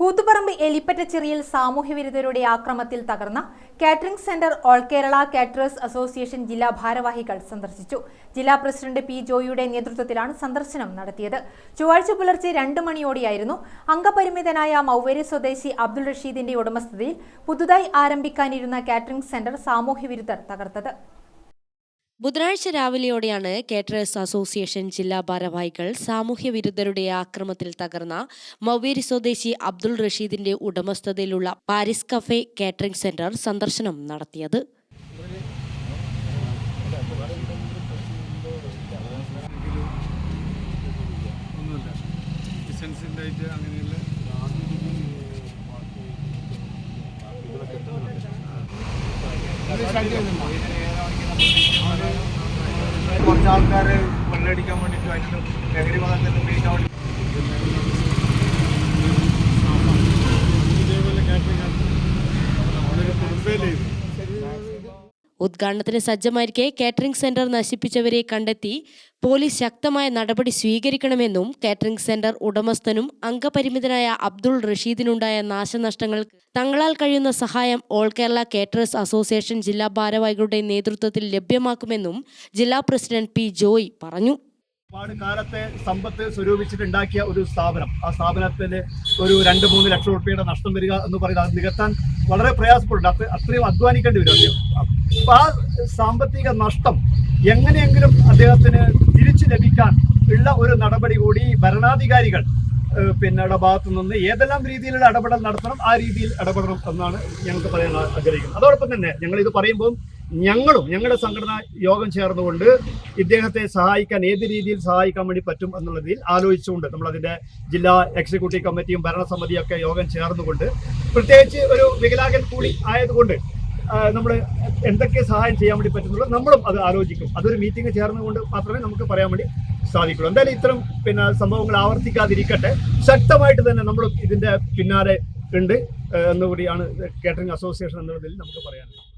കൂത്തുപറമ്പ് എലിപ്പറ്റച്ചിറിയിൽ സാമൂഹ്യവിരുദ്ധരുടെ ആക്രമത്തിൽ തകർന്ന catering centre all Kerala caterers association ജില്ലാ ഭാരവാഹികൾ സന്ദർശിച്ചു. ജില്ലാ പ്രസിഡന്റ് പി ജോയിയുടെ നേതൃത്വത്തിലാണ് സന്ദർശനം നടത്തിയത്. ചൊവ്വാഴ്ച പുലർച്ചെ രണ്ട് മണിയോടെയായിരുന്നു അംഗപരിമിതനായ മൗവേരി സ്വദേശി അബ്ദുൾ റഷീദിന്റെ ഉടമസ്ഥതയിൽ പുതുതായി ആരംഭിക്കാനിരുന്ന കാറ്ററിംഗ് സെന്റർ സാമൂഹ്യവിരുദ്ധർ തകർത്തത്. ബുധനാഴ്ച രാവിലെയോടെയാണ് കേറ്ററേഴ്സ് അസോസിയേഷൻ ജില്ലാ ഭാരവാഹികൾ സാമൂഹ്യ വിരുദ്ധരുടെ ആക്രമത്തിൽ തകർന്ന മൗവേരി സ്വദേശി അബ്ദുൾ റഷീദിന്റെ ഉടമസ്ഥതയിലുള്ള പാരിസ് കഫേ കാറ്ററിംഗ് സെന്റർ സന്ദർശനം നടത്തിയത്. കുറച്ച് ആൾക്കാർ വെള്ളടിക്കാൻ വേണ്ടിയിട്ട് അതിന്റെ ലഹരി പദാർത്ഥത്തിൽ ഉപയോഗിക്കാൻ ഉദ്ഘാടനത്തിന് സജ്ജമായിരിക്കെ കാറ്ററിംഗ് സെന്റർ നശിപ്പിച്ചവരെ കണ്ടെത്തി പോലീസ് ശക്തമായ നടപടി സ്വീകരിക്കണമെന്നും കാറ്ററിംഗ് സെന്റർ ഉടമസ്ഥനും അംഗപരിമിതനായ അബ്ദുൾ റഷീദിനുണ്ടായ നാശനഷ്ടങ്ങൾ തങ്ങളാൽ കഴിയുന്ന സഹായം ഓൾ കേരള കേറ്ററേഴ്സ് അസോസിയേഷൻ ജില്ലാ ഭാരവാഹികളുടെ നേതൃത്വത്തിൽ ലഭ്യമാക്കുമെന്നും ജില്ലാ പ്രസിഡന്റ് പി ജോയ് പറഞ്ഞു. ഒരുപാട് കാലത്തെ സമ്പത്ത് സ്വരൂപിച്ചിട്ടുണ്ടാക്കിയ ഒരു സ്ഥാപനം. ആ സ്ഥാപനത്തിന് ഒരു രണ്ട് മൂന്ന് ലക്ഷം രൂപയുടെ നഷ്ടം വരിക എന്ന് പറയുന്നത് അത് നികത്താൻ വളരെ പ്രയാസപ്പെടുന്നുണ്ട്. അത്ര അത്രയും അധ്വാനിക്കേണ്ടി വരും അദ്ദേഹം. അപ്പൊ ആ സാമ്പത്തിക നഷ്ടം എങ്ങനെയെങ്കിലും അദ്ദേഹത്തിന് തിരിച്ചു ലഭിക്കാൻ ഉള്ള ഒരു നടപടി കൂടി ഭരണാധികാരികൾ പിന്നീട് പിന്നെ ഭാഗത്തു നിന്ന് ഏതെല്ലാം രീതിയിലുള്ള ഇടപെടൽ നടത്തണം ആ രീതിയിൽ ഇടപെടണം എന്നാണ് ഞങ്ങൾക്ക് പറയാൻ ആഗ്രഹിക്കുന്നത്. അതോടൊപ്പം തന്നെ ഞങ്ങൾ ഇത് പറയുമ്പോൾ ഞങ്ങളും ഞങ്ങളുടെ സംഘടന യോഗം ചേർന്നുകൊണ്ട് ഇദ്ദേഹത്തെ സഹായിക്കാൻ ഏത് രീതിയിൽ സഹായിക്കാൻ വേണ്ടി പറ്റും എന്നുള്ളതിൽ ആലോചിച്ചുകൊണ്ട് നമ്മളതിന്റെ ജില്ലാ എക്സിക്യൂട്ടീവ് കമ്മിറ്റിയും ഭരണസമിതിയും ഒക്കെ യോഗം ചേർന്നുകൊണ്ട് പ്രത്യേകിച്ച് ഒരു വികലാംഗൻ കൂടി ആയതുകൊണ്ട് നമ്മൾ എന്തൊക്കെ സഹായം ചെയ്യാൻ വേണ്ടി പറ്റുന്നുള്ളൂ നമ്മളും അത് ആലോചിക്കും. അതൊരു മീറ്റിംഗ് ചേർന്നുകൊണ്ട് മാത്രമേ നമുക്ക് പറയാൻ വേണ്ടി സാധിക്കുള്ളൂ. എന്തായാലും ഇത്തരം പിന്നെ സംഭവങ്ങൾ ആവർത്തിക്കാതിരിക്കട്ടെ. ശക്തമായിട്ട് തന്നെ നമ്മൾ ഇതിന്റെ പിന്നാലെ ഉണ്ട് എന്നുകൂടിയാണ് കേറ്ററിംഗ് അസോസിയേഷൻ എന്നുള്ളതിൽ നമുക്ക് പറയാനുള്ളത്.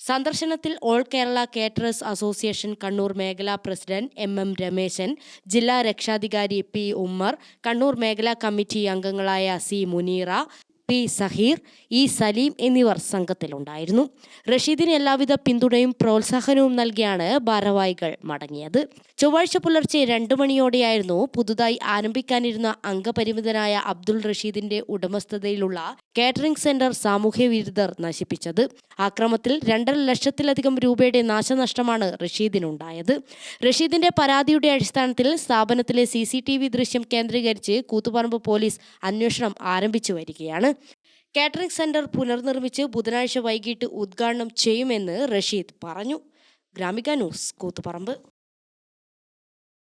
സന്ദർശനത്തിൽ all Kerala caterers association Kannur മേഖലാ പ്രസിഡന്റ് എം എം രമേശൻ ജില്ലാ രക്ഷാധികാരി പി ഉമ്മർ കണ്ണൂർ മേഖലാ കമ്മിറ്റി അംഗങ്ങളായ C Muneera P Saheer E Saleem എന്നിവർ സംഘത്തിലുണ്ടായിരുന്നു. റഷീദിന് എല്ലാവിധ പിന്തുണയും പ്രോത്സാഹനവും നൽകിയാണ് ഭാരവാഹികൾ മടങ്ങിയത്. ചൊവ്വാഴ്ച പുലർച്ചെ രണ്ടു മണിയോടെയായിരുന്നു പുതുതായി ആരംഭിക്കാനിരുന്ന അംഗപരിമിതനായ അബ്ദുൾ റഷീദിന്റെ ഉടമസ്ഥതയിലുള്ള കാറ്ററിംഗ് സെന്റർ സാമൂഹ്യ വിരുദ്ധർ നശിപ്പിച്ചത്. ആക്രമത്തിൽ രണ്ടര ലക്ഷത്തിലധികം രൂപയുടെ നാശനഷ്ടമാണ് റഷീദിനുണ്ടായത്. റഷീദിന്റെ പരാതിയുടെ അടിസ്ഥാനത്തിൽ സ്ഥാപനത്തിലെ സി ദൃശ്യം കേന്ദ്രീകരിച്ച് കൂത്തുപറമ്പ് പോലീസ് അന്വേഷണം ആരംഭിച്ചു വരികയാണ്. കാറ്ററിംഗ് സെന്റർ പുനർനിർമ്മിച്ച് ബുധനാഴ്ച വൈകിട്ട് ഉദ്ഘാടനം ചെയ്യുമെന്ന് റഷീദ് പറഞ്ഞു. ഗ്രാമിക ന്യൂസ് കൂത്തുപറമ്പ്.